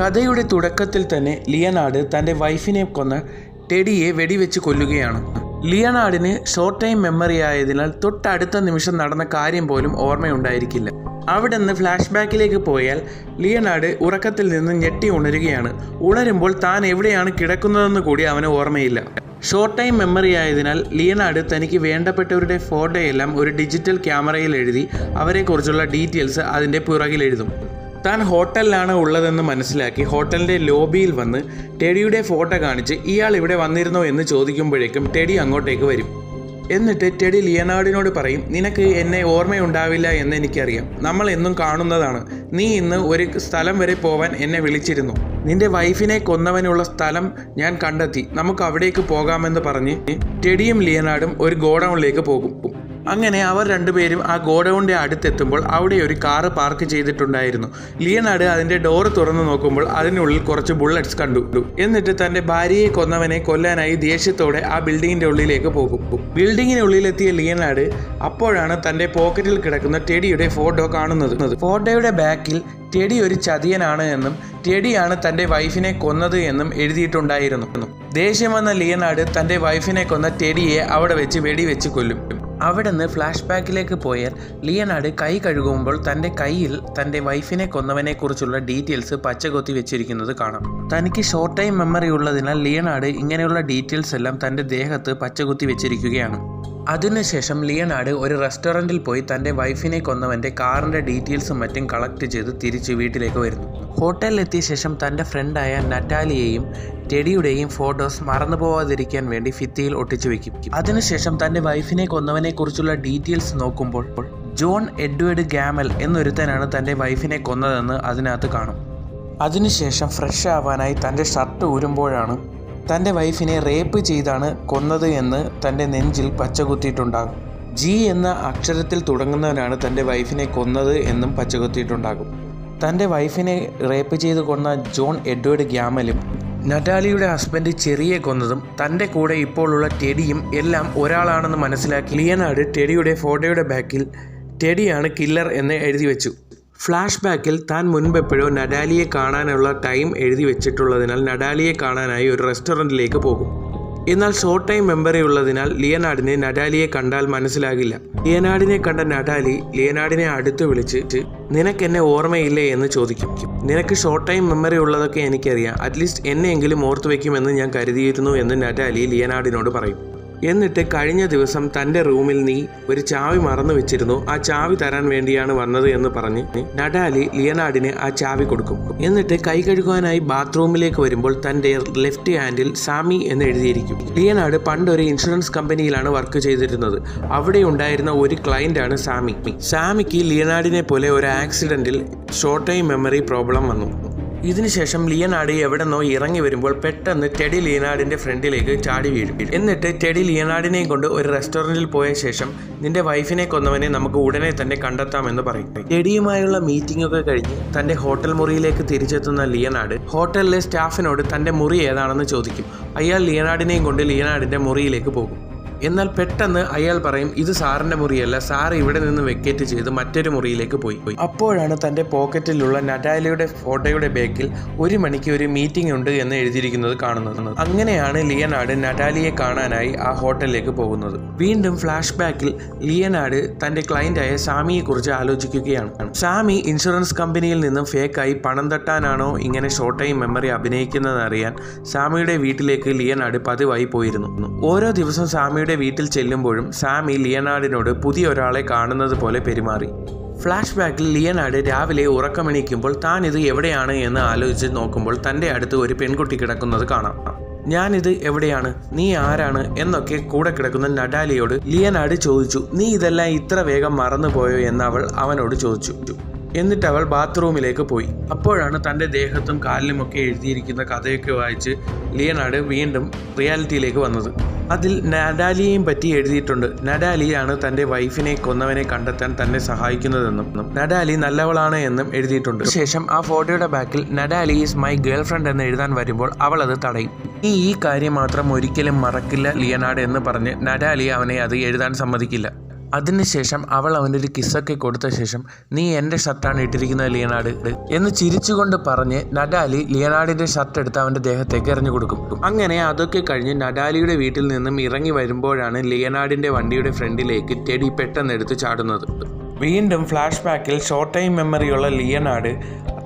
കഥയുടെ തുടക്കത്തിൽ തന്നെ ലിയനാർഡ് തന്റെ വൈഫിനെ കൊന്ന ടെഡിയെ വെടിവെച്ച് കൊല്ലുകയാണ്. ലിയനാർഡിന് ഷോർട്ട് ടൈം മെമ്മറി ആയതിനാൽ തൊട്ടടുത്ത നിമിഷം നടന്ന കാര്യം പോലും ഓർമ്മയുണ്ടായിരിക്കില്ല. അവിടെ നിന്ന് ഫ്ലാഷ് ബാക്കിലേക്ക് പോയാൽ ലിയനാർഡ് ഉറക്കത്തിൽ നിന്ന് ഞെട്ടി ഉണരുകയാണ്. ഉണരുമ്പോൾ താൻ എവിടെയാണ് കിടക്കുന്നതെന്ന് കൂടി അവന് ഓർമ്മയില്ല. ഷോർട്ട് ടൈം മെമ്മറി ആയതിനാൽ ലിയനാർഡ് തനിക്ക് വേണ്ടപ്പെട്ടവരുടെ ഫോട്ടോയെല്ലാം ഒരു ഡിജിറ്റൽ ക്യാമറയിൽ എഴുതി അവരെക്കുറിച്ചുള്ള ഡീറ്റെയിൽസ് അതിന്റെ പുറകിൽ എഴുതും. താൻ ഹോട്ടലിലാണ് ഉള്ളതെന്ന് മനസ്സിലാക്കി ഹോട്ടലിന്റെ ലോബിയിൽ വന്ന് ടെഡിയുടെ ഫോട്ടോ കാണിച്ച് ഇയാൾ ഇവിടെ വന്നിരുന്നോ എന്ന് ചോദിക്കുമ്പോഴേക്കും ടെഡി അങ്ങോട്ടേക്ക് വരും. എന്നിട്ട് ടെഡി ലിയനാർഡിനോട് പറയും നിനക്ക് എന്നെ ഓർമ്മയുണ്ടാവില്ല എന്ന് എനിക്കറിയാം. നമ്മൾ എന്നും കാണുന്നതാണ്. നീ ഇന്ന് ഒരു സ്ഥലം വരെ പോവാൻ എന്നെ വിളിച്ചിരുന്നു. നിന്റെ വൈഫിനെ കൊന്നവനുള്ള സ്ഥലം ഞാൻ കണ്ടെത്തി. നമുക്ക് അവിടേക്ക് പോകാമെന്ന് പറഞ്ഞ് ടെഡിയും ലിയനാർഡും ഒരു ഗോഡൗണിലേക്ക് പോകും. അങ്ങനെ അവർ രണ്ടുപേരും ആ ഗോഡൗണിന്റെ അടുത്തെത്തുമ്പോൾ അവിടെ ഒരു കാറ് പാർക്ക് ചെയ്തിട്ടുണ്ടായിരുന്നു. ലിയനാട് അതിന്റെ ഡോർ തുറന്നു നോക്കുമ്പോൾ അതിനുള്ളിൽ കുറച്ച് ബുള്ളറ്റ്സ് കണ്ടു. എന്നിട്ട് തന്റെ ഭാര്യയെ കൊന്നവനെ കൊല്ലാനായി ദേഷ്യത്തോടെ ആ ബിൽഡിങ്ങിന്റെ ഉള്ളിലേക്ക് പോകും. ബിൽഡിങ്ങിനുള്ളിലെത്തിയ ലിയനാട് അപ്പോഴാണ് തന്റെ പോക്കറ്റിൽ കിടക്കുന്ന ടെഡിയുടെ ഫോട്ടോ കാണുന്നത്. ഫോട്ടോയുടെ ബാക്കിൽ ടെഡി ഒരു ചതിയനാണ് എന്നും ടെഡിയാണ് തന്റെ വൈഫിനെ കൊന്നത് എന്നും എഴുതിയിട്ടുണ്ടായിരുന്നു. ദേഷ്യം വന്ന ലിയനാട് തന്റെ വൈഫിനെ കൊന്ന ടെഡിയെ അവിടെ വെച്ച് വെടിവെച്ച് കൊല്ലും. അവിടെ നിന്ന് ഫ്ലാഷ് ബാക്കിലേക്ക് പോയാൽ ലിയനാർഡ് കൈ കഴുകുമ്പോൾ തന്റെ കയ്യിൽ തന്റെ വൈഫിനെ കൊന്നവനെക്കുറിച്ചുള്ള ഡീറ്റെയിൽസ് പച്ചകൊത്തി വെച്ചിരിക്കുന്നത് കാണാം. തനിക്ക് ഷോർട്ട് ടൈം മെമ്മറി ഉള്ളതിനാൽ ലിയനാർഡ് ഇങ്ങനെയുള്ള ഡീറ്റെയിൽസ് എല്ലാം തന്റെ ദേഹത്ത് പച്ചകുത്തി വെച്ചിരിക്കുകയാണ്. അതിനുശേഷം ലിയനാർഡ് ഒരു റെസ്റ്റോറന്റിൽ പോയി തന്റെ വൈഫിനെ കൊന്നവന്റെ കാറിന്റെ ഡീറ്റെയിൽസും മറ്റും കളക്ട് ചെയ്ത് തിരിച്ച് വീട്ടിലേക്ക് വരുന്നു. ഹോട്ടലിലെത്തിയ ശേഷം തന്റെ ഫ്രണ്ടായ നറ്റാലിയെയും ടെഡിയുടെയും ഫോട്ടോസ് മറന്നു പോവാതിരിക്കാൻ വേണ്ടി ഫിത്തിയിൽ ഒട്ടിച്ചു വയ്ക്കും അതിനുശേഷം തന്റെ വൈഫിനെ കൊന്നവനെ കുറിച്ചുള്ള ഡീറ്റെയിൽസ് നോക്കുമ്പോൾ ജോൺ എഡ്വേർഡ് ഗാമൽ എന്നൊരുത്തനാണ് തന്റെ വൈഫിനെ കൊന്നതെന്ന് അതിനകത്ത് കാണും. അതിനുശേഷം ഫ്രഷ് ആവാനായി തന്റെ ഷർട്ട് ഊരുമ്പോഴാണ് തന്റെ വൈഫിനെ റേപ്പ് ചെയ്താണ് കൊന്നത് എന്ന് തന്റെ നെഞ്ചിൽ പച്ചകുത്തിയിട്ടുണ്ടാകും. ജി എന്ന അക്ഷരത്തിൽ തുടങ്ങുന്നവനാണ് തന്റെ വൈഫിനെ കൊന്നത് എന്നും പച്ചകുത്തിയിട്ടുണ്ടാകും. തന്റെ വൈഫിനെ റേപ്പ് ചെയ്ത് കൊന്ന ജോൺ എഡ്വേർഡ് ഗ്യാമലും നറ്റാലിയുടെ ഹസ്ബൻഡ് ചെറിയെ കൊന്നതും തന്റെ കൂടെ ഇപ്പോഴുള്ള ടെഡിയും എല്ലാം ഒരാളാണെന്ന് മനസ്സിലാക്കി ലിയനാട് ടെഡിയുടെ ഫോട്ടോയുടെ ബാക്കിൽ ടെഡിയാണ് കില്ലർ എന്ന് എഴുതി വെച്ചു. ഫ്ലാഷ് ബാക്കിൽ താൻ മുൻപെപ്പോഴോ നഡാലിയെ കാണാനുള്ള ടൈം എഴുതി വെച്ചിട്ടുള്ളതിനാൽ നഡാലിയെ കാണാനായി ഒരു റെസ്റ്റോറന്റിലേക്ക് പോകും. എന്നാൽ ഷോർട്ട് ടൈം മെമ്മറി ഉള്ളതിനാൽ ലിയനാടിനെ നഡാലിയെ കണ്ടാൽ മനസ്സിലാകില്ല. ലിയനാടിനെ കണ്ട നഡാലി ലിയനാടിനെ അടുത്ത് വിളിച്ച് നിനക്ക് എന്നെ ഓർമ്മയില്ലേ? എന്ന് ചോദിക്കും. നിനക്ക് ഷോർട്ട് ടൈം മെമ്മറി ഉള്ളതൊക്കെ എനിക്കറിയാം. അറ്റ്ലീസ്റ്റ് എന്നെയെങ്കിലും ഓർത്തു വയ്ക്കുമെന്ന് ഞാൻ കരുതിയിരുന്നു എന്ന് നഡാലി ലിയനാടിനോട് പറയും. എന്നിട്ട് കഴിഞ്ഞ ദിവസം തന്റെ റൂമിൽ നീ ഒരു ചാവി മറന്നു വെച്ചിരുന്നു. ആ ചാവി തരാൻ വേണ്ടിയാണ് വന്നത് എന്ന് പറഞ്ഞ് നഡാലി ലിയനാർഡിന് ആ ചാവി കൊടുക്കും. എന്നിട്ട് കൈ കഴുകാനായി ബാത്റൂമിലേക്ക് വരുമ്പോൾ തന്റെ ലെഫ്റ്റ് ഹാൻഡിൽ സാമി എന്ന് എഴുതിയിരിക്കും. ലിയനാർഡ് പണ്ട് ഒരു ഇൻഷുറൻസ് കമ്പനിയിലാണ് വർക്ക് ചെയ്തിരുന്നത്. അവിടെ ഉണ്ടായിരുന്ന ഒരു ആണ് സാമി. സാമിക്ക് ലിയനാർഡിനെ പോലെ ഒരു ആക്സിഡന്റിൽ ഷോർട്ട് ടൈം മെമ്മറി പ്രോബ്ലം വന്നു. ഇതിനുശേഷം ലിയനാർഡ് എവിടെന്നോ ഇറങ്ങി വരുമ്പോൾ പെട്ടെന്ന് ടെഡി ലിയനാർഡിന്റെ ഫ്രണ്ടിലേക്ക് ചാടി വീഴും. എന്നിട്ട് ടെഡി ലിയനാർഡിനെയും കൊണ്ട് ഒരു റെസ്റ്റോറന്റിൽ പോയ ശേഷം നിന്റെ വൈഫിനെ കൊന്നവനെ നമുക്ക് ഉടനെ തന്നെ കണ്ടെത്താമെന്ന് പറയും. ടെഡിയുമായുള്ള മീറ്റിംഗ് ഒക്കെ കഴിഞ്ഞ് തന്റെ ഹോട്ടൽ മുറിയിലേക്ക് തിരിച്ചെത്തുന്ന ലിയനാർഡ് ഹോട്ടലിലെ സ്റ്റാഫിനോട് തന്റെ മുറി ഏതാണെന്ന് ചോദിക്കും. അയാൾ ലിയനാർഡിനെയും കൊണ്ട് ലിയനാർഡിന്റെ മുറിയിലേക്ക് പോകും. എന്നാൽ പെട്ടെന്ന് അയാൾ പറയും ഇത് സാറിന്റെ മുറിയല്ല. സാർ ഇവിടെ നിന്ന് വെക്കേറ്റ് ചെയ്ത് മറ്റൊരു മുറിയിലേക്ക് പോയി. പോയി അപ്പോഴാണ് തന്റെ പോക്കറ്റിലുള്ള നടാലയുടെ ഫോട്ടോയുടെ ബാക്കിൽ ഒരു മണിക്ക് ഒരു മീറ്റിംഗ് ഉണ്ട് എന്ന് എഴുതിയിരിക്കുന്നത് കാണുന്നത്. അങ്ങനെയാണ് ലിയനാട് നടാലിയെ കാണാനായി ആ ഹോട്ടലിലേക്ക് പോകുന്നത്. വീണ്ടും ഫ്ലാഷ് ബാക്കിൽ ലിയനാട് തന്റെ ക്ലയന്റായ സാമിയെ കുറിച്ച് ആലോചിക്കുകയാണ്. സാമി ഇൻഷുറൻസ് കമ്പനിയിൽ നിന്നും ഫേക്കായി പണം തട്ടാനാണോ ഇങ്ങനെ ഷോർട്ട് ടൈം മെമ്മറി അഭിനയിക്കുന്നതെന്ന് അറിയാൻ സാമിയുടെ വീട്ടിലേക്ക് ലിയനാട് പതിവായി പോയിരുന്നു. ഓരോ ദിവസം സാമിയുടെ വീട്ടിൽ ചെല്ലുമ്പോഴും സാമി ലിയനാർഡിനോട് പുതിയ ഒരാളെ കാണുന്നത് പോലെ പെരുമാറി. ഫ്ലാഷ് ബാക്കിൽ ലിയനാർഡ് രാവിലെ ഉറക്കമെണീക്കുമ്പോൾ താൻ ഇത് എവിടെയാണ് എന്ന് ആലോചിച്ച് നോക്കുമ്പോൾ തന്റെ അടുത്ത് ഒരു പെൺകുട്ടി കിടക്കുന്നത് കാണാം. ഞാനിത് എവിടെയാണ്? നീ ആരാണ്? എന്നൊക്കെ കൂടെ കിടക്കുന്ന നഡാലിയോട് ലിയനാർഡ് ചോദിച്ചു. നീ ഇതെല്ലാം ഇത്ര വേഗം മറന്നുപോയോ? എന്ന് അവൾ അവനോട് ചോദിച്ചു. എന്നിട്ട് അവൾ ബാത്റൂമിലേക്ക് പോയി. അപ്പോഴാണ് തന്റെ ദേഹത്തും കാലിലുമൊക്കെ എഴുതിയിരിക്കുന്ന കഥയൊക്കെ വായിച്ച് ലിയനാട് വീണ്ടും റിയാലിറ്റിയിലേക്ക് വന്നത്. അതിൽ നഡാലിയെയും പറ്റി എഴുതിയിട്ടുണ്ട്. നഡാലിയാണ് തന്റെ വൈഫിനെ കൊന്നവനെ കണ്ടെത്താൻ തന്നെ സഹായിക്കുന്നതെന്നും നഡാലി നല്ലവളാണ് എന്നും എഴുതിയിട്ടുണ്ട്. ശേഷം ആ ഫോട്ടോയുടെ ബാക്കിൽ Natalie is my girlfriend എന്ന് എഴുതാൻ വരുമ്പോൾ അവൾ അത് തടയും. ഈ ഈ കാര്യം മാത്രം ഒരിക്കലും മറക്കില്ല ലിയനാട് എന്ന് പറഞ്ഞ് നഡാലി അവനെ അത് എഴുതാൻ സമ്മതിക്കില്ല. അതിനുശേഷം അവൾ അവന്റെ ഒരു കിസ്സൊക്കെ കൊടുത്ത ശേഷം നീ എന്റെ ഷർട്ടാണ് ഇട്ടിരിക്കുന്നത് ലിയനാട് എന്ന് ചിരിച്ചുകൊണ്ട് പറഞ്ഞ് നഡാലി ലിയനാടിന്റെ ഷർട്ട് എടുത്ത് അവന്റെ ദേഹത്തേക്ക് എറിഞ്ഞു കൊടുക്കും. അങ്ങനെ അതൊക്കെ കഴിഞ്ഞ് നഡാലിയുടെ വീട്ടിൽ നിന്നും ഇറങ്ങി വരുമ്പോഴാണ് ലിയനാടിന്റെ വണ്ടിയുടെ ഫ്രണ്ടിലേക്ക് ടെഡി പെട്ടെന്ന് എടുത്ത് ചാടുന്നത്. വീണ്ടും ഫ്ലാഷ് ബാക്കിൽ ഷോർട്ട് ടൈം മെമ്മറിയുള്ള ലിയനാട്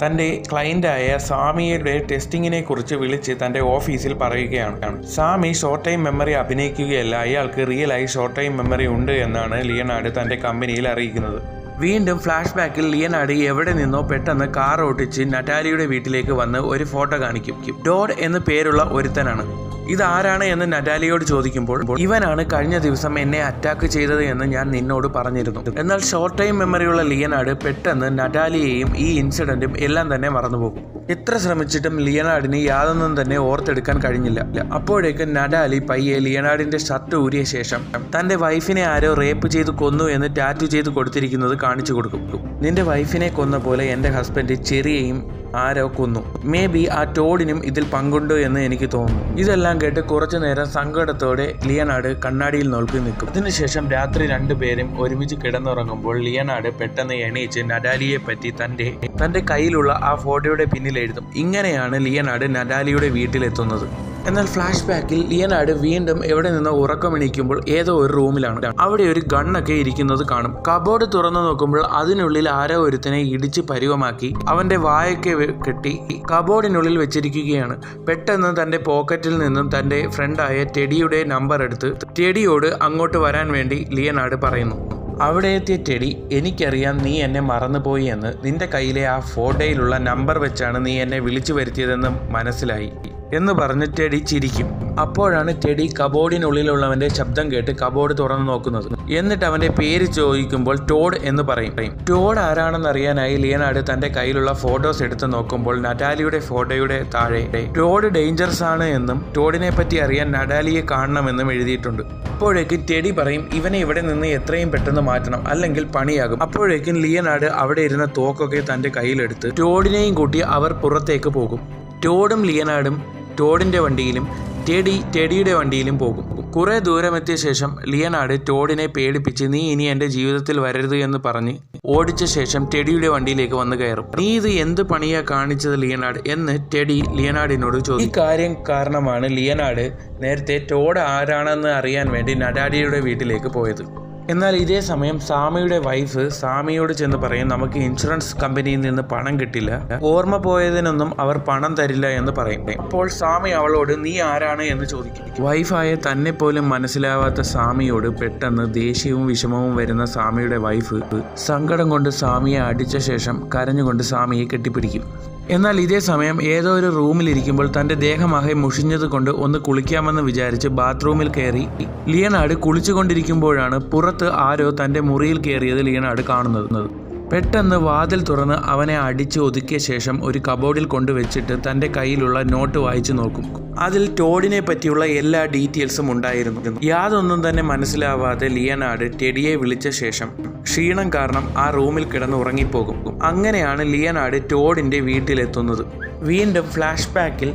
തന്റെ ക്ലയന്റായ സാമിയുടെ ടെസ്റ്റിങ്ങിനെ കുറിച്ച് വിളിച്ച് തന്റെ ഓഫീസിൽ പറയുകയാണ്. സാമി ഷോർട്ട് ടൈം മെമ്മറി അഭിനയിക്കുകയല്ല അയാൾക്ക് റിയലായി ഷോർട്ട് ടൈം മെമ്മറി ഉണ്ട് എന്നാണ് ലിയനാട് തന്റെ കമ്പനിയിൽ അറിയിക്കുന്നത്. വീണ്ടും ഫ്ലാഷ് ബാക്കിൽ ലിയനാട് എവിടെ നിന്നോ പെട്ടെന്ന് കാർ ഓട്ടിച്ച് നറ്റാലിയുടെ വീട്ടിലേക്ക് വന്ന് ഒരു ഫോട്ടോ കാണിക്കും. ഡോഡ് എന്ന് പേരുള്ള ഒരുത്തനാണ്. ഇതാരാണ് എന്ന് നറ്റാലിയോട് ചോദിക്കുമ്പോൾ ഇവനാണ് കഴിഞ്ഞ ദിവസം എന്നെ അറ്റാക്ക് ചെയ്തത് എന്ന് ഞാൻ നിന്നോട് പറഞ്ഞിരുന്നു. എന്നാൽ ഷോർട്ട് ടൈം മെമ്മറിയുള്ള ലിയനാട് പെട്ടെന്ന് നറ്റാലിയെയും ഈ ഇൻസിഡന്റും എല്ലാം തന്നെ മറന്നുപോകും. എത്ര ശ്രമിച്ചിട്ടും ലിയനാടിന് യാതൊന്നും തന്നെ ഓർത്തെടുക്കാൻ കഴിഞ്ഞില്ല. അപ്പോഴേക്ക് നഡാലി പയ്യെ ലിയനാടിന്റെ ഷർട്ട് ഊരിയ ശേഷം തന്റെ വൈഫിനെ ആരോ റേപ്പ് ചെയ്ത് കൊന്നു എന്ന് ടാറ്റു ചെയ്ത് കൊടുത്തിരിക്കുന്നത് കാണിച്ചു കൊടുക്കും. നിന്റെ വൈഫിനെ കൊന്ന പോലെ എന്റെ ഹസ്ബൻഡ് ചെറിയയും ആരോ കൊന്നു. മേ ബി ആ ടോഡിനും ഇതിൽ പങ്കുണ്ടോ എന്ന് എനിക്ക് തോന്നുന്നു. ഇതെല്ലാം കേട്ട് കുറച്ചു നേരം സങ്കടത്തോടെ ലിയനാട് കണ്ണാടിയിൽ നോക്കി നിൽക്കും. അതിനുശേഷം രാത്രി രണ്ടുപേരും ഒരുമിച്ച് കിടന്നുറങ്ങുമ്പോൾ ലിയനാട് പെട്ടെന്ന് എണീച്ച് നഡാലിയെ പറ്റി തന്റെ തന്റെ കയ്യിലുള്ള ആ ഫോട്ടോയുടെ പിന്നിൽ എഴുതും. ഇങ്ങനെയാണ് ലിയനാട് നഡാലിയുടെ വീട്ടിലെത്തുന്നത്. എന്നാൽ ഫ്ലാഷ് ബാക്കിൽ ലിയനാട് വീണ്ടും എവിടെ നിന്ന് ഉറക്കമെണീക്കുമ്പോൾ ഏതോ ഒരു റൂമിലാണ്. അവിടെ ഒരു ഗണ്ണൊക്കെ ഇരിക്കുന്നത് കാണും. കബോർഡ് തുറന്നു നോക്കുമ്പോൾ അതിനുള്ളിൽ ആരോ ഒരുത്തനെ ഇടിച്ച് പരിവമാക്കി അവന്റെ വായൊക്കെ കെട്ടി കബോർഡിനുള്ളിൽ വെച്ചിരിക്കുകയാണ്. പെട്ടെന്ന് തന്റെ പോക്കറ്റിൽ നിന്നും തന്റെ ഫ്രണ്ടായ ടെഡിയുടെ നമ്പർ എടുത്ത് ടെഡിയോട് അങ്ങോട്ട് വരാൻ വേണ്ടി ലിയനാട് പറയുന്നു അവിടെ എത്തിയ ടെഡി എനിക്കറിയാം നീ എന്നെ മറന്നുപോയി എന്ന്. നിന്റെ കയ്യിലെ ആ ഫോട്ടോയിലുള്ള നമ്പർ വെച്ചാണ് നീ എന്നെ വിളിച്ചു വരുത്തിയതെന്ന് മനസ്സിലായി. എന്ന് പറഞ്ഞ് ടെഡി ചിരിക്കും. അപ്പോഴാണ് ടെഡി കബോർഡിനുള്ളിലുള്ളവന്റെ ശബ്ദം കേട്ട് കബോർഡ് തുറന്നു നോക്കുന്നത്. എന്നിട്ട് അവന്റെ പേര് ചോദിക്കുമ്പോൾ ടോഡ് എന്ന് പറയും. ടോഡ് ആരാണെന്ന് അറിയാനായി ലിയനാട് തന്റെ കയ്യിലുള്ള ഫോട്ടോസ് എടുത്ത് നോക്കുമ്പോൾ നഡാലിയുടെ ഫോട്ടോയുടെ താഴെ ടോഡ് ഡേഞ്ചറസ് ആണ് എന്നും ടോഡിനെ പറ്റി അറിയാൻ നഡാലിയെ കാണണമെന്നും എഴുതിയിട്ടുണ്ട്. അപ്പോഴേക്കും ടെഡി പറയും ഇവനെ ഇവിടെ നിന്ന് എത്രയും പെട്ടെന്ന് മാറ്റണം അല്ലെങ്കിൽ പണിയാകും. അപ്പോഴേക്കും ലിയനാട് അവിടെ ഇരുന്ന തോക്കൊക്കെ തന്റെ കയ്യിലെടുത്ത് ടോഡിനെയും കൂട്ടി അവർ പുറത്തേക്ക് പോകും. ടോഡും ലിയനാടും ടോഡിന്റെ വണ്ടിയിലും ടെഡി ടെഡിയുടെ വണ്ടിയിലും പോകും. കുറേ ദൂരമെത്തിയ ശേഷം ലിയനാട് ടോഡിനെ പേടിപ്പിച്ച് നീ ഇനി എന്റെ ജീവിതത്തിൽ വരരുത് എന്ന് പറഞ്ഞ് ഓടിച്ച ശേഷം ടെഡിയുടെ വണ്ടിയിലേക്ക് വന്ന് കയറും. നീ ഇത് എന്ത് പണിയാ കാണിച്ചത് ലിയനാട്? എന്ന് ടെഡി ലിയനാടിനോട് ചോദിച്ചു ഈ കാര്യം കാരണമാണ് ലിയനാട് നേരത്തെ ടോഡ് ആരാണെന്ന് അറിയാൻ വേണ്ടി നടാഡിയുടെ വീട്ടിലേക്ക് പോയത്. എന്നാൽ ഇതേ സമയം സാമിയുടെ വൈഫ് സാമിയോട് ചെന്ന് പറയും നമുക്ക് ഇൻഷുറൻസ് കമ്പനിയിൽ നിന്ന് പണം കിട്ടില്ല. ഓർമ്മ പോയതിനൊന്നും അവർ പണം തരില്ല എന്ന് പറയും. അപ്പോൾ സാമി അവളോട് നീ ആരാണ്? എന്ന് ചോദിക്കും. വൈഫായ തന്നെ പോലും മനസ്സിലാവാത്ത സാമിയോട് പെട്ടെന്ന് ദേഷ്യവും വിഷമവും വരുന്ന സാമിയുടെ വൈഫ് സങ്കടം കൊണ്ട് സാമിയെ അടിച്ച ശേഷം കരഞ്ഞുകൊണ്ട് സാമിയെ കെട്ടിപ്പിടിക്കും. എന്നാൽ ഇതേ സമയം ഏതോ ഒരു റൂമിലിരിക്കുമ്പോൾ തന്റെ ദേഹമാകെ മുഷിഞ്ഞത് കൊണ്ട് ഒന്ന് കുളിക്കാമെന്ന് വിചാരിച്ച് ബാത്റൂമിൽ കയറി ലിയനാട് കുളിച്ചുകൊണ്ടിരിക്കുമ്പോഴാണ് പുറത്ത് ആരോ തന്റെ മുറിയിൽ കയറിയത് ലിയനാട് കാണുന്നത്. പെട്ടെന്ന് വാതിൽ തുറന്ന് അവനെ അടിച്ച് ഒതുക്കിയ ശേഷം ഒരു കബോർഡിൽ കൊണ്ടുവച്ചിട്ട് തന്റെ കയ്യിലുള്ള നോട്ട് വായിച്ചു നോക്കും. അതിൽ ടോഡിനെ പറ്റിയുള്ള എല്ലാ ഡീറ്റെയിൽസും ഉണ്ടായിരുന്നു. യാതൊന്നും തന്നെ മനസ്സിലാവാതെ ലിയനാട് ടെഡിയെ വിളിച്ച ശേഷം ക്ഷീണം കാരണം ആ റൂമിൽ കിടന്ന് ഉറങ്ങിപ്പോകും. അങ്ങനെയാണ് ലിയനാട് ടോഡിന്റെ വീട്ടിലെത്തുന്നത്. വീണ്ടും ഫ്ലാഷ് ബാക്കിൽ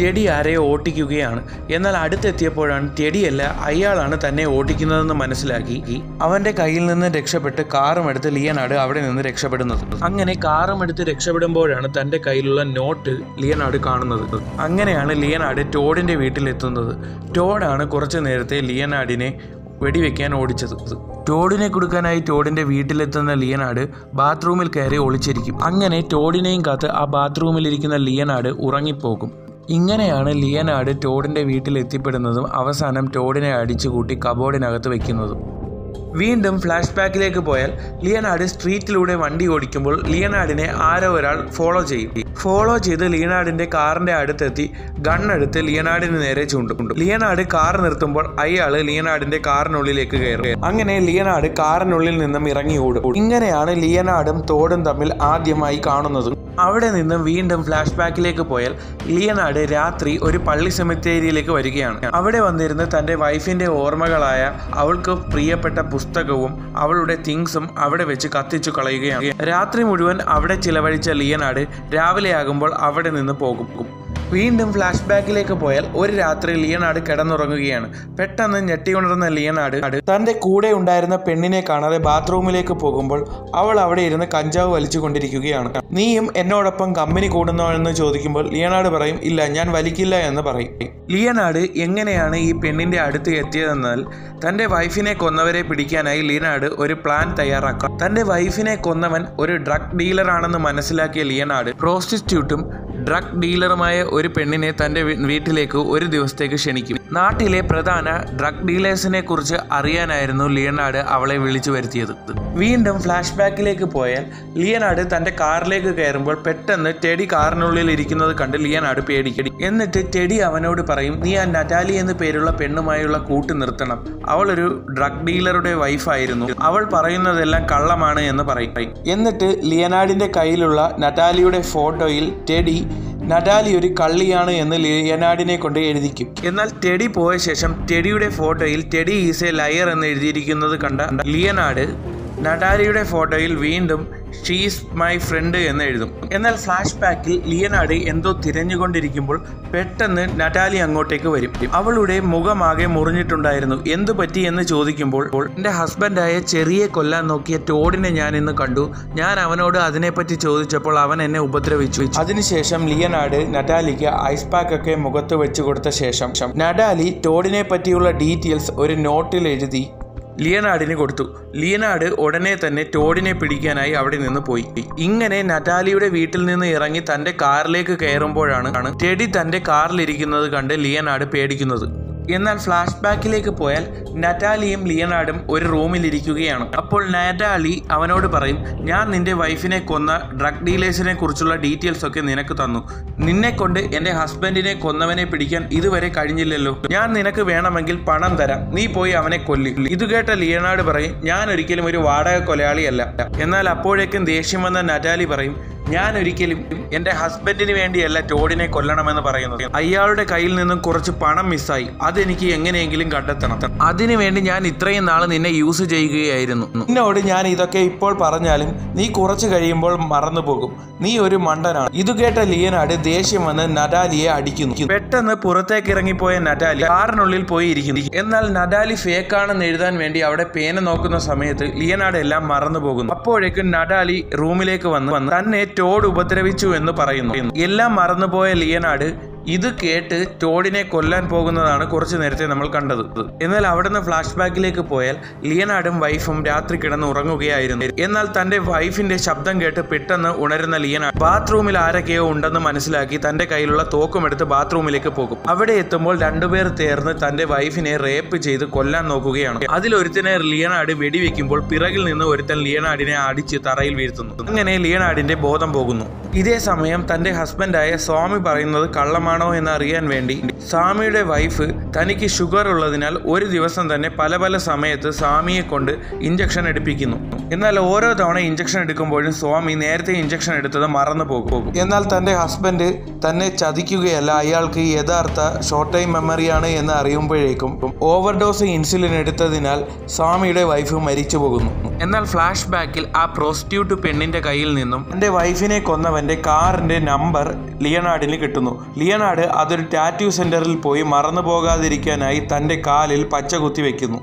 ടെഡി ആരെയോ ഓട്ടിക്കുകയാണ്. എന്നാൽ അടുത്തെത്തിയപ്പോഴാണ് ടെടിയല്ല അയാളാണ് തന്നെ ഓട്ടിക്കുന്നതെന്ന് മനസ്സിലാക്കി. അവന്റെ കയ്യിൽ നിന്ന് രക്ഷപ്പെട്ട് കാറും എടുത്ത് ലിയനാട് അവിടെ നിന്ന് രക്ഷപ്പെടുന്നത്. അങ്ങനെ കാറും എടുത്ത് രക്ഷപ്പെടുമ്പോഴാണ് തന്റെ കയ്യിലുള്ള നോട്ട് ലിയനാട് കാണുന്നത്. അങ്ങനെയാണ് ലിയനാട് ടോഡിന്റെ വീട്ടിലെത്തുന്നത്. ടോഡാണ് കുറച്ചു നേരത്തെ ലിയനാടിനെ വെടിവെക്കാൻ ഓടിച്ചത്. ടോഡിനെ കൊടുക്കാനായി ടോഡിന്റെ വീട്ടിലെത്തുന്ന ലിയനാട് ബാത്റൂമിൽ കയറി ഒളിച്ചിരിക്കും. അങ്ങനെ ടോഡിനെയും കാത്ത് ആ ബാത്റൂമിലിരിക്കുന്ന ലിയനാട് ഉറങ്ങിപ്പോകും. ഇങ്ങനെയാണ് ലിയനാട് ടോഡിന്റെ വീട്ടിലെത്തിപ്പെടുന്നതും അവസാനം ടോഡിനെ അടിച്ചുകൂട്ടി കബോർഡിനകത്ത് വയ്ക്കുന്നതും വീണ്ടും ഫ്ലാഷ് ബാക്കിലേക്ക് പോയാൽ ലിയനാട് സ്ട്രീറ്റിലൂടെ വണ്ടി ഓടിക്കുമ്പോൾ ലിയനാടിനെ ആരോ ഒരാൾ ഫോളോ ചെയ്യും. ഫോളോ ചെയ്ത് ലിയനാടിന്റെ കാറിന്റെ അടുത്തെത്തി ഗണ്ണെടുത്ത് ലിയനാടിന് നേരെ ചൂണ്ടും. ലിയനാട് കാർ നിർത്തുമ്പോൾ അയാൾ ലിയനാടിന്റെ കാറിനുള്ളിലേക്ക് കയറും. അങ്ങനെ ലിയനാട് കാറിനുള്ളിൽ നിന്നും ഇറങ്ങി ഓടും. ഇങ്ങനെയാണ് ലിയനാടും തോടും തമ്മിൽ ആദ്യമായി കാണുന്നത് അവിടെ നിന്ന് വീണ്ടും ഫ്ലാഷ് ബാക്കിലേക്ക് പോയാൽ ലിയനാട് രാത്രി ഒരു പള്ളി സെമിത്തേരിയിലേക്ക് വരികയാണ്. അവിടെ വന്നിരുന്ന് തന്റെ വൈഫിന്റെ ഓർമ്മകളായ അവൾക്ക് പ്രിയപ്പെട്ട പുസ്തകവും അവളുടെ തിങ്സും അവിടെ വെച്ച് കത്തിച്ചു കളയുകയാണ്. രാത്രി മുഴുവൻ അവിടെ ചിലവഴിച്ച ലിയനാട് രാവിലെയാകുമ്പോൾ അവിടെ നിന്ന് പോകും. വീണ്ടും ഫ്ലാഷ് ബാക്കിലേക്ക് പോയാൽ ഒരു രാത്രി ലിയനാട് കിടന്നുറങ്ങുകയാണ്. പെട്ടെന്ന് ഞെട്ടിയുണർന്ന ലിയനാട് തന്റെ കൂടെ ഉണ്ടായിരുന്ന പെണ്ണിനെ കാണാതെ ബാത്റൂമിലേക്ക് പോകുമ്പോൾ അവൾ അവിടെ ഇരുന്ന് കഞ്ചാവ് വലിച്ചു കൊണ്ടിരിക്കുകയാണ് നീയും എന്നോടൊപ്പം കമ്പനി കൂടുന്നോ എന്ന് ചോദിക്കുമ്പോൾ ലിയനാട് പറയും ഇല്ല ഞാൻ വലിക്കില്ല എന്ന് പറയും. ലിയനാട് എങ്ങനെയാണ് ഈ പെണ്ണിന്റെ അടുത്ത് എത്തിയതെന്നാൽ തന്റെ വൈഫിനെ കൊന്നവരെ പിടിക്കാനായി ലിയനാട് ഒരു പ്ലാൻ തയ്യാറാക്കാം. തന്റെ വൈഫിനെ കൊന്നവൻ ഒരു ഡ്രഗ് ഡീലറാണെന്ന് മനസ്സിലാക്കിയ ലിയനാട് പ്രോസ്റ്റിറ്റ്യൂട്ടും ഡ്രഗ് ഡീലറുമായ ഒരു പെണ്ണിനെ തന്റെ വീട്ടിലേക്ക് ഒരു ദിവസത്തേക്ക് ക്ഷണിക്കും. നാട്ടിലെ പ്രധാന ഡ്രഗ് ഡീലേഴ്സിനെ കുറിച്ച് അറിയാനായിരുന്നു ലിയനാട് അവളെ വിളിച്ചു വരുത്തിയത്. വീണ്ടും ഫ്ലാഷ് ബാക്കിലേക്ക് പോയാൽ ലിയനാട് തന്റെ കാറിലേക്ക് കയറുമ്പോൾ പെട്ടെന്ന് ടെഡി കാറിനുള്ളിൽ ഇരിക്കുന്നത് കണ്ട് ലിയനാട് പേടിക്കടി. എന്നിട്ട് ടെഡി അവനോട് പറയും നീ ആ നറ്റാലി എന്ന പേരുള്ള പെണ്ണുമായുള്ള കൂട്ട് നിർത്തണം. അവൾ ഒരു ഡ്രഗ് ഡീലറുടെ വൈഫായിരുന്നു അവൾ പറയുന്നതെല്ലാം കള്ളമാണ് എന്ന് പറയും. എന്നിട്ട് ലിയനാർഡിന്റെ കയ്യിലുള്ള നറ്റാലിയുടെ ഫോട്ടോയിൽ ടെഡി നഡാലി ഒരു കള്ളിയാണ് എന്ന് ലിയനാഡിനെ കൊണ്ട് എഴുതിക്കും. എന്നാൽ ടെഡി പോയ ശേഷം ടെഡിയുടെ ഫോട്ടോയിൽ ടെഡി ഈസ് എ ലയർ എന്ന് എഴുതിയിരിക്കുന്നത് കണ്ട ലിയനാർഡ് നഡാലിയുടെ ഫോട്ടോയിൽ വീണ്ടും ഷീസ് മൈ ഫ്രണ്ട് എന്ന് എഴുതും. എന്നാൽ ഫ്ലാഷ് ബാക്കിൽ ലിയനാട് എന്തോ തിരഞ്ഞുകൊണ്ടിരിക്കുമ്പോൾ പെട്ടെന്ന് നറ്റാലി അങ്ങോട്ടേക്ക് വരും. അവളുടെ മുഖമാകെ മുറിഞ്ഞിട്ടുണ്ടായിരുന്നു. എന്തു പറ്റി എന്ന് ചോദിക്കുമ്പോൾ എന്റെ ഹസ്ബൻഡായ ചെറിയെ കൊല്ലാൻ നോക്കിയ ടോഡിനെ ഞാൻ ഇന്ന് കണ്ടു. ഞാൻ അവനോട് അതിനെപ്പറ്റി ചോദിച്ചപ്പോൾ അവൻ എന്നെ ഉപദ്രവിച്ചു. അതിനുശേഷം ലിയനാട് നറ്റാലിക്ക് ഐസ് പാക്ക് ഒക്കെ മുഖത്ത് വെച്ചു കൊടുത്ത ശേഷം നഡാലി ടോഡിനെ പറ്റിയുള്ള ഡീറ്റെയിൽസ് ഒരു നോട്ടിൽ എഴുതി ലിയനാഡിന് കൊടുത്തു. ലിയനാട് ഉടനെ തന്നെ ടോഡിനെ പിടിക്കാനായി അവിടെ നിന്ന് പോയി. ഇങ്ങനെ നറ്റാലിയുടെ വീട്ടിൽ നിന്ന് ഇറങ്ങി തന്റെ കാറിലേക്ക് കയറുമ്പോഴാണ് ടെഡി തന്റെ കാറിലിരിക്കുന്നത് കണ്ട് ലിയനാട് പേടിക്കുന്നത്. എന്നാൽ ഫ്ലാഷ് ബാക്കിലേക്ക് പോയാൽ നറ്റാലിയും ലിയനാർഡും ഒരു റൂമിലിരിക്കുകയാണ്. അപ്പോൾ നറ്റാലി അവനോട് പറയും ഞാൻ നിന്റെ വൈഫിനെ കൊന്ന ഡ്രഗ് ഡീലേഴ്സിനെ കുറിച്ചുള്ള ഡീറ്റെയിൽസ് ഒക്കെ നിനക്ക് തന്നു. നിന്നെ കൊണ്ട് എന്റെ ഹസ്ബൻഡിനെ കൊന്നവനെ പിടിക്കാൻ ഇതുവരെ കഴിഞ്ഞില്ലല്ലോ. ഞാൻ നിനക്ക് വേണമെങ്കിൽ പണം തരാം. നീ പോയി അവനെ കൊല്ലി. ഇത് കേട്ട ലിയനാർഡ് പറയും ഞാൻ ഒരിക്കലും ഒരു വാടക കൊലയാളിയല്ല. എന്നാൽ അപ്പോഴേക്കും ദേഷ്യം വന്ന നറ്റാലി പറയും ഞാൻ ഒരിക്കലും എന്റെ ഹസ്ബൻഡിന് വേണ്ടിയല്ല ടോഡിനെ കൊല്ലണമെന്ന് പറയുന്നത്. അയാളുടെ കയ്യിൽ നിന്നും കുറച്ച് പണം മിസ്സായി. അതെനിക്ക് എങ്ങനെയെങ്കിലും കണ്ടെത്തണം. അതിനുവേണ്ടി ഞാൻ ഇത്രയും നാൾ നിന്നെ യൂസ് ചെയ്യുകയായിരുന്നു. നിന്നോട് ഞാൻ ഇതൊക്കെ ഇപ്പോൾ പറഞ്ഞാലും നീ കുറച്ച് കഴിയുമ്പോൾ മറന്നുപോകും നീ ഒരു മണ്ടനാണ്. ഇത് കേട്ട ലിയനാട് ദേഷ്യം വന്ന് നഡാലിയെ അടിക്കുന്നു. പെട്ടെന്ന് പുറത്തേക്ക് ഇറങ്ങിപ്പോയ നഡാലി കാറിനുള്ളിൽ പോയി ഇരിക്കുന്നു. എന്നാൽ നഡാലി ഫേക്കാണെന്ന് എഴുതാൻ വേണ്ടി അവിടെ പേന നോക്കുന്ന സമയത്ത് ലിയനാട് എല്ലാം മറന്നു പോകുന്നു. അപ്പോഴേക്കും നഡാലി റൂമിലേക്ക് വന്ന് തന്നെ ടോഡ് ഉപദ്രവിച്ചു എന്ന് പറയുന്നു. എല്ലാം മറന്നുപോയ ലിയനാട് ഇത് കേട്ട് ടോഡിനെ കൊല്ലാൻ പോകുന്നതാണ് കുറച്ചു നേരത്തെ നമ്മൾ കണ്ടത്. എന്നാൽ അവിടുന്ന് ഫ്ലാഷ് ബാക്കിലേക്ക് പോയാൽ ലിയനാടും വൈഫും രാത്രി കിടന്ന് ഉറങ്ങുകയായിരുന്നു. എന്നാൽ തന്റെ വൈഫിന്റെ ശബ്ദം കേട്ട് പെട്ടെന്ന് ഉണരുന്ന ലിയനാട് ബാത്റൂമിൽ ആരൊക്കെയോ ഉണ്ടെന്ന് മനസ്സിലാക്കി തന്റെ കയ്യിലുള്ള തോക്കുമെടുത്ത് ബാത്റൂമിലേക്ക് പോകും. അവിടെ എത്തുമ്പോൾ രണ്ടുപേർ ചേർന്ന് തന്റെ വൈഫിനെ റേപ്പ് ചെയ്ത് കൊല്ലാൻ നോക്കുകയാണ്. അതിലൊരുത്തനെ ലിയനാട് വെടിവെക്കുമ്പോൾ പിറകിൽ നിന്ന് ഒരുത്തൻ ലിയനാടിനെ അടിച്ച് തറയിൽ വീഴ്ത്തുന്നു. അങ്ങനെ ലിയനാടിന്റെ ബോധം പോകുന്നു. ഇതേ സമയം തന്റെ ഹസ്ബൻഡായ സ്വാമി പറയുന്നത് കള്ളമാണോ എന്ന് അറിയാൻ വേണ്ടി സ്വാമിയുടെ വൈഫ് തനിക്ക് ഷുഗർ ഉള്ളതിനാൽ ഒരു ദിവസം തന്നെ പല പല സമയത്ത് സ്വാമിയെ കൊണ്ട് ഇഞ്ചക്ഷൻ എടുപ്പിക്കുന്നു. എന്നാൽ ഓരോ തവണ ഇഞ്ചക്ഷൻ എടുക്കുമ്പോഴും സ്വാമി നേരത്തെ ഇഞ്ചക്ഷൻ എടുത്തത് മറന്നു പോകും. എന്നാൽ തന്റെ ഹസ്ബൻഡ് തന്നെ ചതിക്കുകയല്ല അയാൾക്ക് യഥാർത്ഥ ഷോർട്ട് ടൈം മെമ്മറിയാണ് എന്ന് അറിയുമ്പോഴേക്കും ഓവർഡോസ് ഇൻസുലിൻ എടുത്തതിനാൽ സ്വാമിയുടെ വൈഫ് മരിച്ചു പോകുന്നു. എന്നാൽ ഫ്ലാഷ് ബാക്കിൽ ആ പ്രോസ്റ്റിറ്റ്യൂട്ട് പെണ്ണിന്റെ കയ്യിൽ നിന്നും തന്റെ വൈഫിനെ കൊന്നവന്റെ കാറിന്റെ നമ്പർ ലിയനാർഡിന് കിട്ടുന്നു. ലിയനാഡ് അതൊരു ടാറ്റു സെന്ററിൽ പോയി മറന്നു പോകാതിരിക്കാനായി തന്റെ കാലിൽ പച്ച കുത്തി വെക്കുന്നു.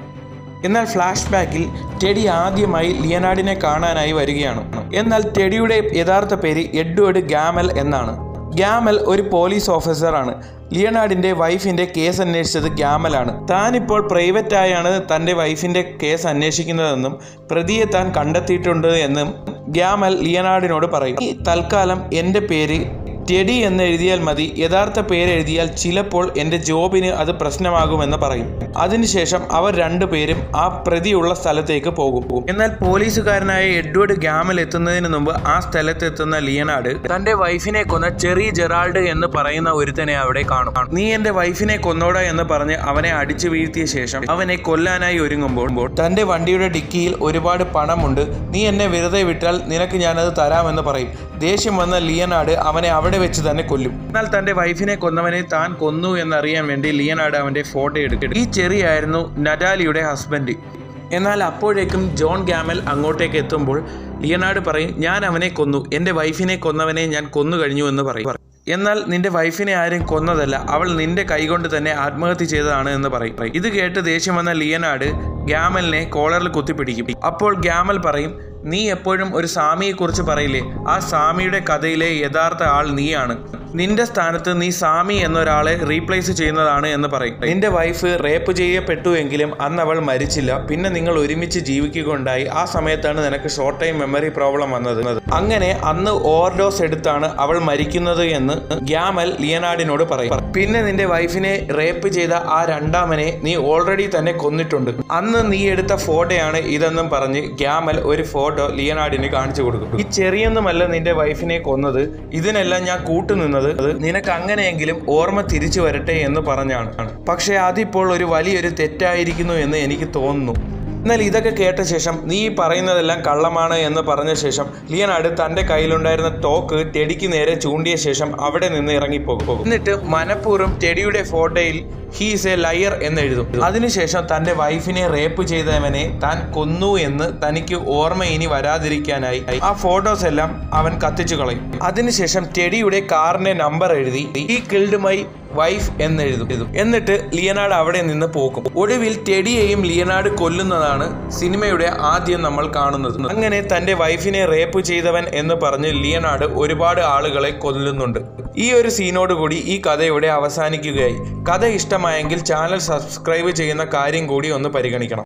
എന്നാൽ ഫ്ലാഷ് ബാക്കിൽ ടെഡി ആദ്യമായി ലിയനാർഡിനെ കാണാനായി വരികയാണ്. എന്നാൽ ടെഡിയുടെ യഥാർത്ഥ പേര് എഡ്വേർഡ് ഗാമൽ എന്നാണ്. ഗ്യാമൽ ഒരു പോലീസ് ഓഫീസറാണ്. ലിയനാർഡിന്റെ വൈഫിന്റെ കേസ് അന്വേഷിച്ചത് ഗ്യാമലാണ് താനിപ്പോൾ പ്രൈവറ്റായാണ് തന്റെ വൈഫിന്റെ കേസ് അന്വേഷിക്കുന്നതെന്നും പ്രതിയെ താൻ കണ്ടെത്തിയിട്ടുണ്ട് എന്നും ഗ്യാമൽ ലിയനാർഡിനോട് പറയും. "ഈ തൽക്കാലം എന്റെ പേര് ടെഡി എന്ന് എഴുതിയാൽ മതി യഥാർത്ഥ പേരെഴുതിയാൽ ചിലപ്പോൾ എന്റെ ജോബിന് അത് പ്രശ്നമാകുമെന്ന് പറയും. അതിനുശേഷം അവർ രണ്ടുപേരും ആ പ്രതിയുള്ള സ്ഥലത്തേക്ക് പോകും. എന്നാൽ പോലീസുകാരനായ എഡ്വേർഡ് ഗ്യാമൽ എത്തുന്നതിന് മുമ്പ് ആ സ്ഥലത്തെത്തുന്ന ലിയനാർഡ് തന്റെ വൈഫിനെ കൊന്ന ചെറിയ ജെറാൾഡ് എന്ന് പറയുന്ന ഒരുത്തനെ അവിടെ കാണും. നീ എന്റെ വൈഫിനെ കൊന്നോടാ എന്ന് പറഞ്ഞ് അവനെ അടിച്ചു വീഴ്ത്തിയ ശേഷം അവനെ കൊല്ലാനായി ഒരുങ്ങുമ്പോൾ തന്റെ വണ്ടിയുടെ ഡിക്കിയിൽ ഒരുപാട് പണമുണ്ട്. നീ എന്നെ വെറുതെ വിട്ടാൽ നിനക്ക് ഞാനത് തരാമെന്ന് പറയും. ദേഷ്യം വന്ന ലിയനാട് അവനെ അവിടെ വെച്ച് തന്നെ കൊല്ലും. എന്നാൽ തന്റെ വൈഫിനെ കൊന്നവനെ താൻ കൊന്നു എന്നറിയാൻ വേണ്ടി ലിയനാട് അവന്റെ ഫോട്ടോ എടുക്കും ഈ ചെറിയായിരുന്നു നഡാലിയുടെ ഹസ്ബൻഡ്. എന്നാൽ അപ്പോഴേക്കും ജോൺ ഗാമൽ അങ്ങോട്ടേക്ക് എത്തുമ്പോൾ ലിയനാട് പറയും ഞാൻ അവനെ കൊന്നു. എന്റെ വൈഫിനെ കൊന്നവനെ ഞാൻ കൊന്നു കഴിഞ്ഞു എന്ന് പറയും. എന്നാൽ നിന്റെ വൈഫിനെ ആരും കൊന്നതല്ല. അവൾ നിന്റെ കൈകൊണ്ട് തന്നെ ആത്മഹത്യ ചെയ്തതാണ് എന്ന് പറയും. ഇത് കേട്ട് ദേഷ്യം വന്ന ലിയനാട് ഗ്യാമലിനെ കോളറിൽ കുത്തിപ്പിടിക്കും. അപ്പോൾ ഗ്യാമൽ പറയും നീ എപ്പോഴും ഒരു സാമിയെക്കുറിച്ച് പറയില്ലേ? ആ സാമിയുടെ കഥയിലെ യഥാർത്ഥ ആൾ നീയാണ്. നിന്റെ സ്ഥാനത്ത് നീ സാമി എന്നൊരാളെ റീപ്ലേസ് ചെയ്യുന്നതാണ് എന്ന് പറയും. നിന്റെ വൈഫ് റേപ്പ് ചെയ്യപ്പെട്ടു എങ്കിലും അന്ന് അവൾ മരിച്ചില്ല. പിന്നെ നിങ്ങൾ ഒരുമിച്ച് ജീവിക്കുകയുണ്ടായി. ആ സമയത്താണ് നിനക്ക് ഷോർട്ട് ടൈം മെമ്മറി പ്രോബ്ലം വന്നത്. അങ്ങനെ അന്ന് ഓവർഡോസ് എടുത്താണ് അവൾ മരിക്കുന്നത് എന്ന് ഗ്യാമൽ ലിയനാർഡിനോട് പറയും. പിന്നെ നിന്റെ വൈഫിനെ റേപ്പ് ചെയ്ത ആ രണ്ടാമനെ നീ ഓൾറെഡി തന്നെ കൊന്നിട്ടുണ്ട്. അന്ന് നീ എടുത്ത ഫോട്ടോയാണ് ഇതെന്നും പറഞ്ഞ് ഗ്യാമൽ ഒരു ഫോട്ടോ ലിയനാഡിന് കാണിച്ചു കൊടുക്കും. ഈ ചെറിയൊന്നുമല്ല നിന്റെ വൈഫിനെ കൊന്നത്. ഇതിനെല്ലാം ഞാൻ കൂട്ടുനിന്നത്. നിനക്ക് അങ്ങനെയെങ്കിലും ഓർമ്മ തിരിച്ചു വരട്ടെ എന്ന് പറഞ്ഞാണ്. പക്ഷേ അതിപ്പോൾ ഒരു വലിയൊരു തെറ്റായിരിക്കുന്നു എന്ന് എനിക്ക് തോന്നുന്നു. എന്നാൽ ഇതൊക്കെ കേട്ട ശേഷം നീ പറയുന്നതെല്ലാം കള്ളമാണ് എന്ന് പറഞ്ഞ ശേഷം ലിയനാട് തന്റെ കയ്യിലുണ്ടായിരുന്ന തോക്ക് ടെഡിക്ക് നേരെ ചൂണ്ടിയ ശേഷം അവിടെ നിന്ന് ഇറങ്ങിപ്പോകും എന്നിട്ട് മനഃപൂർവം ടെഡിയുടെ ഫോട്ടോയിൽ ഹീസ് എ ലയർ എന്ന് എഴുതും. അതിനുശേഷം തന്റെ വൈഫിനെ റേപ്പ് ചെയ്തവനെ താൻ കൊന്നു എന്ന് തനിക്ക് ഓർമ്മ ഇനി വരാതിരിക്കാനായി. ആ ഫോട്ടോസ് എല്ലാം അവൻ കത്തിച്ചു കളയും. അതിനുശേഷം ടെഡിയുടെ കാറിന്റെ നമ്പർ എഴുതി ഈ കിൽഡുമായി വൈഫ് എന്നെഴുതും. എന്നിട്ട് ലിയനാട് അവിടെ നിന്ന് പോകും ഒടുവിൽ ടെഡിയെയും ലിയനാട് കൊല്ലുന്നതാണ് സിനിമയുടെ ആദ്യം നമ്മൾ കാണുന്നത്. അങ്ങനെ തന്റെ വൈഫിനെ റേപ്പ് ചെയ്തവൻ എന്ന് പറഞ്ഞ് ലിയനാട് ഒരുപാട് ആളുകളെ കൊല്ലുന്നുണ്ട്. ഈ ഒരു സീനോട് കൂടി ഈ കഥയുടെ അവസാനിക്കുകയായി. കഥ ഇഷ്ടമായെങ്കിൽ ചാനൽ സബ്സ്ക്രൈബ് ചെയ്യുന്ന കാര്യം കൂടി ഒന്ന് പരിഗണിക്കണം.